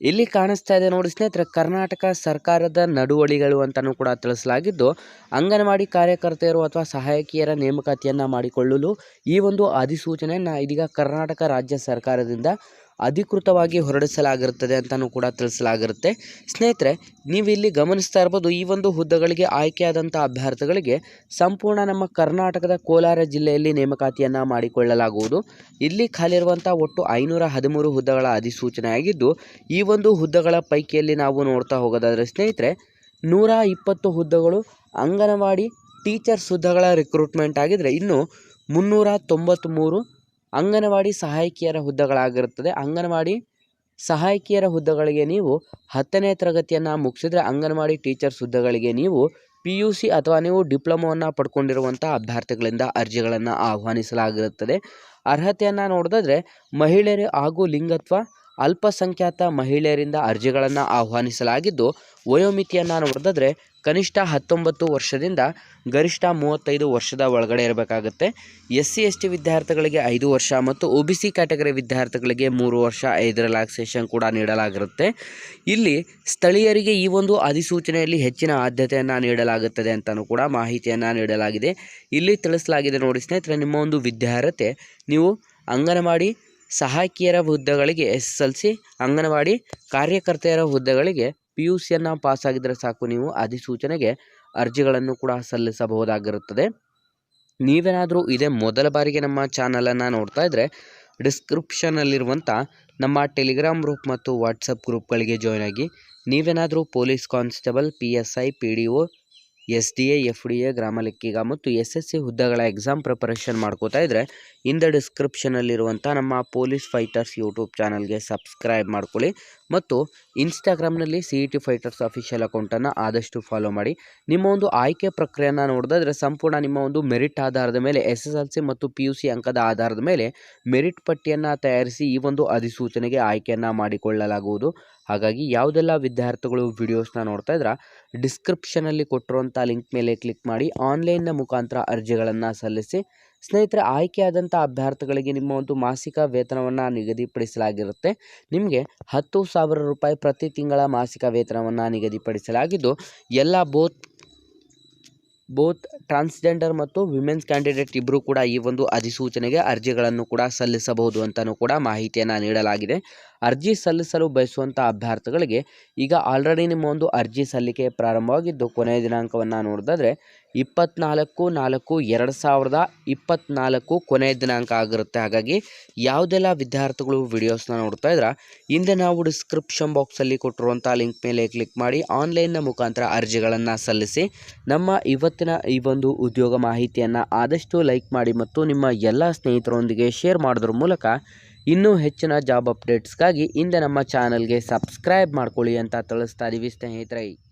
ಇಲ್ಲಿ ಕಾಣಿಸ್ತಾ ಇದೆ ನೋಡಿ ಸ್ನೇಹಿತರೆ, ಕರ್ನಾಟಕ ಸರ್ಕಾರದ ನಡುವಳಿಗಳು ಅಂತಲೂ ಕೂಡ ತಿಳಿಸಲಾಗಿದ್ದು, ಅಂಗನವಾಡಿ ಕಾರ್ಯಕರ್ತೆಯರು ಅಥವಾ ಸಹಾಯಕಿಯರ ನೇಮಕಾತಿಯನ್ನು ಮಾಡಿಕೊಳ್ಳಲು ಈ ಒಂದು ಅಧಿಸೂಚನೆಯನ್ನು ಇದೀಗ ಕರ್ನಾಟಕ ರಾಜ್ಯ ಸರ್ಕಾರದಿಂದ ಅಧಿಕೃತವಾಗಿ ಹೊರಡಿಸಲಾಗಿರುತ್ತದೆ ಅಂತಲೂ ಕೂಡ ತಿಳಿಸಲಾಗಿರುತ್ತೆ. ಸ್ನೇಹಿತರೆ ನೀವು ಇಲ್ಲಿ ಗಮನಿಸ್ತಾ ಇರ್ಬೋದು ಈ ಒಂದು ಹುದ್ದೆಗಳಿಗೆ ಆಯ್ಕೆಯಾದಂಥ ಅಭ್ಯರ್ಥಿಗಳಿಗೆ ಸಂಪೂರ್ಣ ನಮ್ಮ ಕರ್ನಾಟಕದ ಕೋಲಾರ ಜಿಲ್ಲೆಯಲ್ಲಿ ನೇಮಕಾತಿಯನ್ನು ಮಾಡಿಕೊಳ್ಳಲಾಗುವುದು. ಇಲ್ಲಿ ಖಾಲಿರುವಂಥ ಒಟ್ಟು ಐನೂರ ಹದಿಮೂರು ಹುದ್ದೆಗಳ ಅಧಿಸೂಚನೆಯಾಗಿದ್ದು, ಈ ಒಂದು ಹುದ್ದೆಗಳ ಪೈಕಿಯಲ್ಲಿ ನಾವು ನೋಡ್ತಾ ಹೋಗೋದಾದರೆ ಸ್ನೇಹಿತರೆ, ನೂರ ಇಪ್ಪತ್ತು ಹುದ್ದೆಗಳು ಅಂಗನವಾಡಿ ಟೀಚರ್ಸ್ ಹುದ್ದೆಗಳ ರಿಕ್ರೂಟ್ಮೆಂಟ್ ಆಗಿದ್ದರೆ ಇನ್ನು ಮುನ್ನೂರ ತೊಂಬತ್ತ್ಮೂರು ಅಂಗನವಾಡಿ ಸಹಾಯಕಿಯರ ಹುದ್ದೆಗಳಾಗಿರುತ್ತದೆ. ಅಂಗನವಾಡಿ ಸಹಾಯಕಿಯರ ಹುದ್ದೆಗಳಿಗೆ ನೀವು ಹತ್ತನೇ ತರಗತಿಯನ್ನು ಮುಗಿಸಿದ್ರೆ ಅಂಗನವಾಡಿ ಟೀಚರ್ಸ್ ಹುದ್ದೆಗಳಿಗೆ ನೀವು ಪಿ ಯು ಸಿ ಅಥವಾ ನೀವು ಡಿಪ್ಲೊಮೊವನ್ನು ಪಡ್ಕೊಂಡಿರುವಂಥ ಅಭ್ಯರ್ಥಿಗಳಿಂದ ಅರ್ಜಿಗಳನ್ನು ಆಹ್ವಾನಿಸಲಾಗಿರುತ್ತದೆ. ಅರ್ಹತೆಯನ್ನು ನೋಡೋದಾದ್ರೆ ಮಹಿಳೆಯರು ಹಾಗೂ ಲಿಂಗತ್ವ ಅಲ್ಪಸಂಖ್ಯಾತ ಮಹಿಳೆಯರಿಂದ ಅರ್ಜಿಗಳನ್ನು ಆಹ್ವಾನಿಸಲಾಗಿದ್ದು, ವಯೋಮಿತಿಯನ್ನು ನೋಡಿದ್ರೆ ಕನಿಷ್ಠ ಹತ್ತೊಂಬತ್ತು ವರ್ಷದಿಂದ ಗರಿಷ್ಠ ಮೂವತ್ತೈದು ವರ್ಷದ ಒಳಗಡೆ ಇರಬೇಕಾಗುತ್ತೆ. ಎಸ್ ಸಿ ಎಸ್ ಟಿ ವಿದ್ಯಾರ್ಥಿಗಳಿಗೆ ಐದು ವರ್ಷ ಮತ್ತು ಒ ಬಿ ಸಿ ಕ್ಯಾಟಗರಿ ವಿದ್ಯಾರ್ಥಿಗಳಿಗೆ ಮೂರು ವರ್ಷ ಐದು ರಿಲ್ಯಾಕ್ಸೇಷನ್ ಕೂಡ ನೀಡಲಾಗಿರುತ್ತೆ. ಇಲ್ಲಿ ಸ್ಥಳೀಯರಿಗೆ ಈ ಒಂದು ಅಧಿಸೂಚನೆಯಲ್ಲಿ ಹೆಚ್ಚಿನ ಆದ್ಯತೆಯನ್ನು ನೀಡಲಾಗುತ್ತದೆ ಅಂತಲೂ ಕೂಡ ಮಾಹಿತಿಯನ್ನು ನೀಡಲಾಗಿದೆ. ಇಲ್ಲಿ ತಿಳಿಸಲಾಗಿದೆ ನೋಡಿ ಸ್ನೇಹಿತರೆ, ನಿಮ್ಮ ಒಂದು ವಿದ್ಯಾರ್ಹತೆ, ನೀವು ಅಂಗನವಾಡಿ ಸಹಾಯಕಿಯರ ಹುದ್ದೆಗಳಿಗೆ S S L C anganwadi ಕಾರ್ಯಕರ್ತೆಯರ ಹುದ್ದೆಗಳಿಗೆ ಪಿ ಯು ಸಿಯನ್ನು ಪಾಸಾಗಿದ್ದರೆ ಸಾಕು. ನೀವು ಅಧಿಸೂಚನೆಗೆ ಅರ್ಜಿಗಳನ್ನು ಕೂಡ ಸಲ್ಲಿಸಬಹುದಾಗಿರುತ್ತದೆ. ನೀವೇನಾದರೂ ಇದೇ ಮೊದಲ ಬಾರಿಗೆ ನಮ್ಮ ಚಾನಲನ್ನು ನೋಡ್ತಾ ಇದ್ದರೆ ಡಿಸ್ಕ್ರಿಪ್ಷನಲ್ಲಿರುವಂಥ ನಮ್ಮ ಟೆಲಿಗ್ರಾಮ್ ಗ್ರೂಪ್ ಮತ್ತು ವಾಟ್ಸಪ್ ಗ್ರೂಪ್ಗಳಿಗೆ ಜಾಯ್ನ್ ಆಗಿ, ನೀವೇನಾದರೂ police constable, P S I, P D O S D A, F D A, ಗ್ರಾಮ ಲೆಕ್ಕಿಗ ಮತ್ತು ಎಸ್ ಎಸ್ ಸಿ ಹುದ್ದೆಗಳ ಎಕ್ಸಾಮ್ ಪ್ರಿಪರೇಷನ್ ಮಾಡ್ಕೋತಾ ಇದ್ದರೆ ಇಂದ ಡಿಸ್ಕ್ರಿಪ್ಷನಲ್ಲಿರುವಂಥ ನಮ್ಮ ಪೊಲೀಸ್ ಫೈಟರ್ಸ್ ಯೂಟ್ಯೂಬ್ ಚಾನಲ್ಗೆ ಸಬ್ಸ್ಕ್ರೈಬ್ ಮಾಡ್ಕೊಳ್ಳಿ. ಮತ್ತು ಇನ್ಸ್ಟಾಗ್ರಾಮ್ನಲ್ಲಿ C E T fighters official ಅಕೌಂಟನ್ನು ಆದಷ್ಟು ಫಾಲೋ ಮಾಡಿ. ನಿಮ್ಮ ಒಂದು ಆಯ್ಕೆ ಪ್ರಕ್ರಿಯೆಯನ್ನು ನೋಡಿದ್ರೆ ಸಂಪೂರ್ಣ ನಿಮ್ಮ ಒಂದು ಮೆರಿಟ್ ಆಧಾರದ ಮೇಲೆ ಎಸ್ ಎಸ್ ಎಲ್ ಸಿ ಮತ್ತು ಪಿ ಯು ಸಿ ಅಂಕದ ಆಧಾರದ ಮೇಲೆ ಮೆರಿಟ್ ಪಟ್ಟಿಯನ್ನು ತಯಾರಿಸಿ ಈ ಒಂದು ಅಧಿಸೂಚನೆಗೆ ಆಯ್ಕೆಯನ್ನು ಮಾಡಿಕೊಳ್ಳಲಾಗುವುದು. ಹಾಗಾಗಿ ಯಾವುದೆಲ್ಲ ವಿದ್ಯಾರ್ಥಿಗಳು ವಿಡಿಯೋಸ್ನ ನೋಡ್ತಾ ಇದ್ರೆ ಡಿಸ್ಕ್ರಿಪ್ಷನಲ್ಲಿ ಕೊಟ್ಟಿರುವಂಥ ಲಿಂಕ್ ಮೇಲೆ ಕ್ಲಿಕ್ ಮಾಡಿ ಆನ್ಲೈನ್ನ ಮುಖಾಂತರ ಅರ್ಜಿಗಳನ್ನು ಸಲ್ಲಿಸಿ ಸ್ನೇಹಿತರೆ, ಆಯ್ಕೆಯಾದಂಥ ಅಭ್ಯರ್ಥಿಗಳಿಗೆ ನಿಮ್ಮ ಒಂದು ಮಾಸಿಕ ವೇತನವನ್ನು ನಿಗದಿಪಡಿಸಲಾಗಿರುತ್ತೆ. ನಿಮಗೆ ಹತ್ತು ಸಾವಿರ ರೂಪಾಯಿ ಪ್ರತಿ ತಿಂಗಳ ಮಾಸಿಕ ವೇತನವನ್ನು ನಿಗದಿಪಡಿಸಲಾಗಿದ್ದು, ಎಲ್ಲ ಬೋತ್ ಬೋತ್ ಟ್ರಾನ್ಸ್ಜೆಂಡರ್ ಮತ್ತು ವಿಮೆನ್ಸ್ ಕ್ಯಾಂಡಿಡೇಟ್ ಇಬ್ಬರು ಕೂಡ ಈ ಒಂದು ಅಧಿಸೂಚನೆಗೆ ಅರ್ಜಿಗಳನ್ನು ಕೂಡ ಸಲ್ಲಿಸಬಹುದು ಅಂತಲೂ ಕೂಡ ಮಾಹಿತಿಯನ್ನು ನೀಡಲಾಗಿದೆ. ಅರ್ಜಿ ಸಲ್ಲಿಸಲು ಬಯಸುವಂಥ ಅಭ್ಯರ್ಥಿಗಳಿಗೆ ಈಗ ಆಲ್ರೆಡಿ ನಿಮ್ಮ ಒಂದು ಅರ್ಜಿ ಸಲ್ಲಿಕೆ ಪ್ರಾರಂಭವಾಗಿದ್ದು, ಕೊನೆಯ ದಿನಾಂಕವನ್ನು ನೋಡಿದ್ರೆ ಇಪ್ಪತ್ನಾಲ್ಕು, ನಾಲ್ಕು, ಎರಡು ಸಾವಿರದ ಇಪ್ಪತ್ತ್ನಾಲ್ಕು ಕೊನೆಯ ದಿನಾಂಕ ಆಗಿರುತ್ತೆ. ಹಾಗಾಗಿ ಯಾವುದೆಲ್ಲ ವಿದ್ಯಾರ್ಥಿಗಳು ವಿಡಿಯೋಸ್ನ ನೋಡ್ತಾ ಇದ್ರೆ, ಹಿಂದೆ ನಾವು ಡಿಸ್ಕ್ರಿಪ್ಷನ್ ಬಾಕ್ಸಲ್ಲಿ ಕೊಟ್ಟಿರುವಂಥ ಲಿಂಕ್ ಮೇಲೆ ಕ್ಲಿಕ್ ಮಾಡಿ ಆನ್ಲೈನ್ನ ಮುಖಾಂತರ ಅರ್ಜಿಗಳನ್ನು ಸಲ್ಲಿಸಿ, ನಮ್ಮ ಇವತ್ತಿನ ಈ ಒಂದು ಉದ್ಯೋಗ ಮಾಹಿತಿಯನ್ನು ಆದಷ್ಟು ಲೈಕ್ ಮಾಡಿ ಮತ್ತು ನಿಮ್ಮ ಎಲ್ಲ ಸ್ನೇಹಿತರೊಂದಿಗೆ ಶೇರ್ ಮಾಡೋದ್ರ ಮೂಲಕ ಇನ್ನೂ ಹೆಚ್ಚಿನ ಜಾಬ್ ಅಪ್ಡೇಟ್ಸ್ಗಾಗಿ ಹಿಂದೆ ನಮ್ಮ ಚಾನಲ್ಗೆ ಸಬ್ಸ್ಕ್ರೈಬ್ ಮಾಡ್ಕೊಳ್ಳಿ ಅಂತ ತಿಳಿಸ್ತಾ ಇದ್ದೀವಿ ಸ್ನೇಹಿತರೆ.